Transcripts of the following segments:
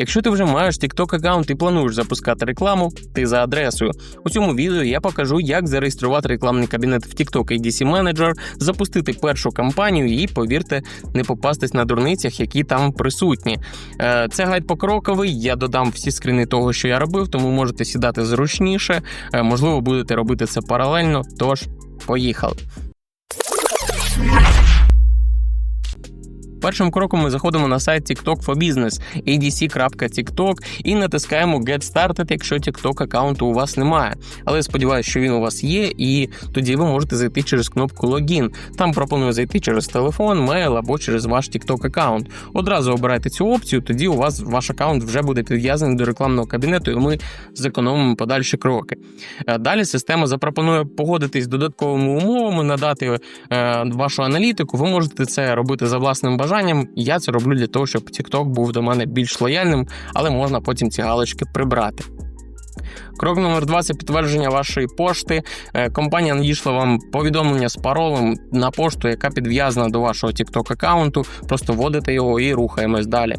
Якщо ти вже маєш TikTok аккаунт і плануєш запускати рекламу, ти за адресою. У цьому відео я покажу, як зареєструвати рекламний кабінет в TikTok ADC Manager, запустити першу кампанію і, повірте, не попастись на дурницях, які там присутні. Е, Це гайд покроковий. Я додам всі скрини того, що я робив, тому можете сідати зручніше. Е, Можливо, будете робити це паралельно. Тож, поїхали. Першим кроком ми заходимо на сайт TikTok for Business adc.tiktok і натискаємо Get Started, якщо TikTok аккаунту у вас немає. Але сподіваюся, що він у вас є, і тоді ви можете зайти через кнопку Login. Там пропоную зайти через телефон, мейл або через ваш TikTok аккаунт. Одразу обирайте цю опцію, тоді у вас ваш аккаунт вже буде підв'язаний до рекламного кабінету, і ми зекономимо подальші кроки. Е, Далі система запропонує погодитись з додатковими умовами, надати е, вашу аналітику. Ви можете це робити за власним бажанням. Я це роблю для того, щоб TikTok був до мене більш лояльним, але можна потім ці галочки прибрати. Крок номер два це підтвердження вашої пошти. Е, Компанія надійшла вам повідомлення з паролем на пошту, яка підв'язана до вашого TikTok аккаунту. Просто вводите його і рухаємось далі.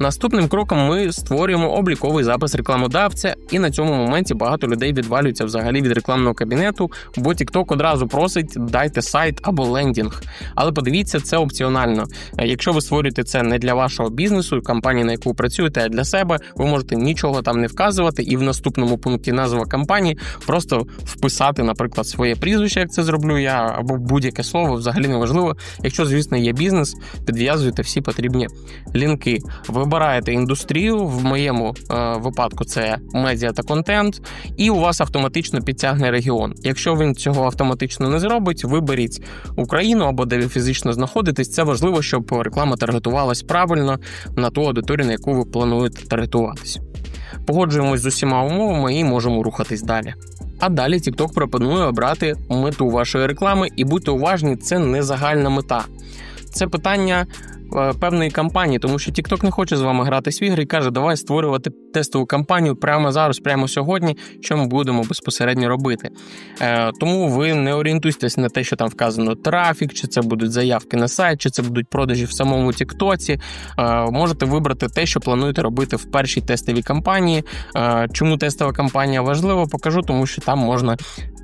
Наступним кроком ми створюємо обліковий запис рекламодавця, і на цьому моменті багато людей відвалюються взагалі від рекламного кабінету, бо TikTok одразу просить дайте сайт або лендінг. Але подивіться, це опціонально. Якщо ви створюєте це не для вашого бізнесу, компанії, на яку ви працюєте, а для себе, ви можете нічого там не вказувати, і в наступному пункті назва компанії просто вписати, наприклад, своє прізвище, як це зроблю я, або будь-яке слово, взагалі не важливо. Якщо, звісно, є бізнес, підв'язуйте всі потрібні лінки. Вибираєте індустрію. В моєму е, випадку це медіа та контент, і у вас автоматично підтягне регіон. Якщо він цього автоматично не зробить, виберіть Україну або де ви фізично знаходитесь. Це важливо, щоб реклама таргетувалась правильно на ту аудиторію, на яку ви плануєте таргетуватись. Погоджуємось з усіма умовами і можемо рухатись далі. А далі TikTok пропонує обрати мету вашої реклами, і будьте уважні, це не загальна мета. Це питання певної кампанії, тому що TikTok не хоче з вами грати в ігри і каже, давай створювати тестову кампанію прямо зараз, прямо сьогодні, що ми будемо безпосередньо робити. Е, тому ви не орієнтуйтесь на те, що там вказано трафік, чи це будуть заявки на сайт, чи це будуть продажі в самому Тіктоці. Е, можете вибрати те, що плануєте робити в першій тестовій кампанії. Е, чому тестова кампанія важлива, покажу, тому що там можна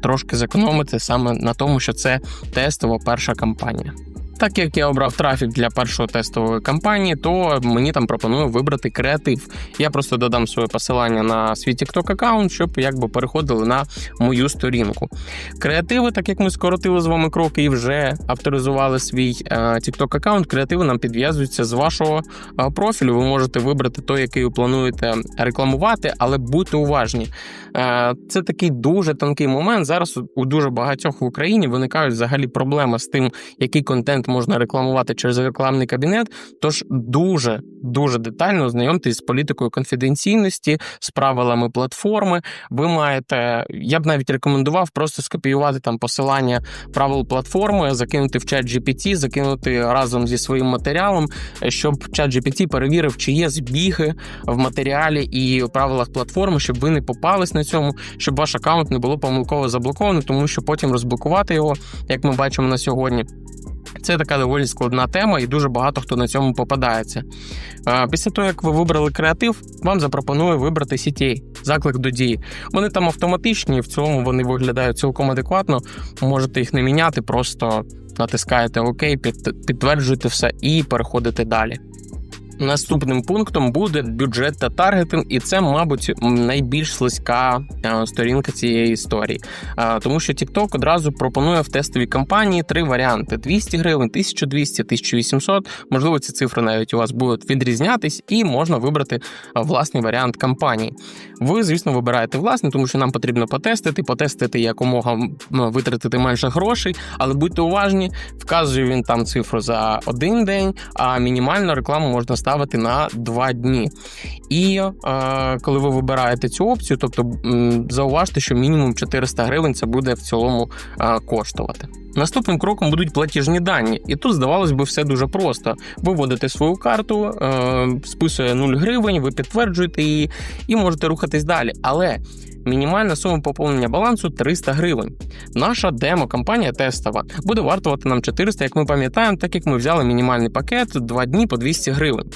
трошки зекономити саме на тому, що це тестова перша кампанія. Так як я обрав трафік для першої тестової кампанії, то мені там пропонує вибрати креатив. Я просто додам своє посилання на свій TikTok аккаунт, щоб якби переходили на мою сторінку. Креативи, так як ми скоротили з вами кроки і вже авторизували свій е, TikTok аккаунт, креативи нам підв'язуються з вашого е, профілю. Ви можете вибрати той, який ви плануєте рекламувати, але будьте уважні. Е, Це такий дуже тонкий момент. Зараз у- дуже багатьох в Україні виникають взагалі проблеми з тим, який контент можна рекламувати через рекламний кабінет. Тож дуже дуже детально знайомтесь з політикою конфіденційності, з правилами платформи. Ви маєте, я б навіть рекомендував просто скопіювати там посилання правил платформи, закинути в чат GPT, закинути разом зі своїм матеріалом, щоб чат GPT перевірив, чи є збіги в матеріалі і в правилах платформи, щоб ви не попались на цьому, щоб ваш аккаунт не було помилково заблоковано, тому що потім розблокувати його, як ми бачимо на сьогодні. Це така доволі складна тема, і дуже багато хто на цьому попадається. Після того, як ви вибрали креатив, вам запропонує вибрати CTA, заклик до дії. Вони там автоматичні, в цьому вони виглядають цілком адекватно. Можете їх не міняти, просто натискаєте ОК, під- підтверджуєте все і переходите далі. Наступним пунктом буде бюджет та таргетинг, і це, мабуть, найбільш слизька е, сторінка цієї історії, Е, тому що TikTok одразу пропонує в тестовій кампанії три варіанти: 200 гривень, 1200, 1800. Можливо, ці цифри навіть у вас будуть відрізнятись, і можна вибрати е, власний варіант кампанії. Ви, звісно, вибираєте власний, тому що нам потрібно потестити, потестити якомога витратити менше грошей, але будьте уважні, вказує він там цифру за один день, а мінімальну рекламу можна ставити на два дні. І е, коли ви вибираєте цю опцію, тобто зауважте, що мінімум 400 гривень це буде в цілому е, коштувати. Наступним кроком будуть платіжні дані, і тут здавалось би все дуже просто. Ви вводите свою карту, е, списує 0 гривень, ви підтверджуєте її і можете рухатись далі. Але мінімальна сума поповнення балансу 300 гривень. Наша демо-кампанія тестова буде вартувати нам 400, як ми пам'ятаємо, так як ми взяли мінімальний пакет 2 дні по 200 гривень.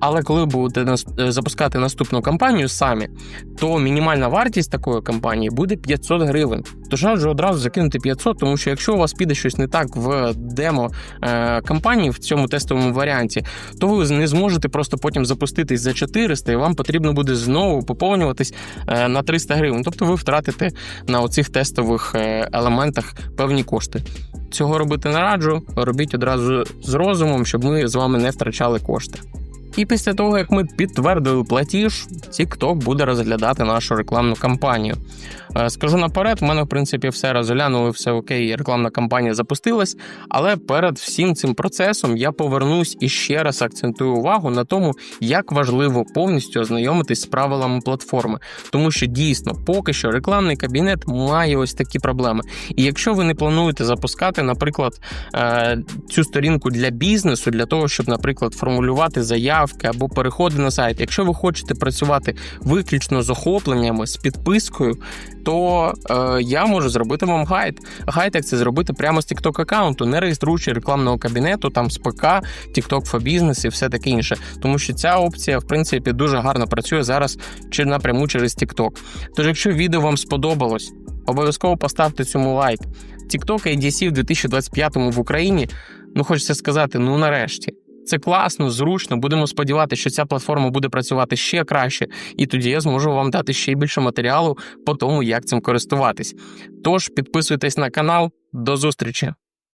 Але коли будете е, запускати наступну кампанію самі, то мінімальна вартість такої кампанії буде 500 гривень. Тож раджу одразу закинути 500, тому що якщо у вас піде щось не так в демо е, кампанії в цьому тестовому варіанті, то ви не зможете просто потім запуститись за 400, і вам потрібно буде знову поповнюватись е, на 300 гривень. Тобто ви втратите на оцих тестових елементах певні кошти. Цього робити не раджу. Робіть одразу з розумом, щоб ми з вами не втрачали кошти. І після того, як ми підтвердили платіж, TikTok буде розглядати нашу рекламну кампанію. Е, Скажу наперед, в мене в принципі все розглянули, все окей, рекламна кампанія запустилась. Але перед всім цим процесом я повернусь і ще раз акцентую увагу на тому, як важливо повністю ознайомитись з правилами платформи, тому що дійсно поки що рекламний кабінет має ось такі проблеми. І якщо ви не плануєте запускати, наприклад, е, цю сторінку для бізнесу, для того, щоб, наприклад, формулювати заявки або переходи на сайт, якщо ви хочете працювати виключно з охопленнями, з підпискою, то е, я можу зробити вам гайд. Гайд, як це зробити прямо з TikTok аккаунту, не реєструючи рекламного кабінету, там з ПК, TikTok for Business і все таке інше. Тому що ця опція, в принципі, дуже гарно працює зараз чи напряму через TikTok. Тож, якщо відео вам сподобалось, обов'язково поставте цьому лайк. TikTok ADC в 2025 в Україні, ну хочеться сказати, ну нарешті. Це класно, зручно. Будемо сподіватися, що ця платформа буде працювати ще краще, і тоді я зможу вам дати ще більше матеріалу по тому, як цим користуватись. Тож підписуйтесь на канал. До зустрічі!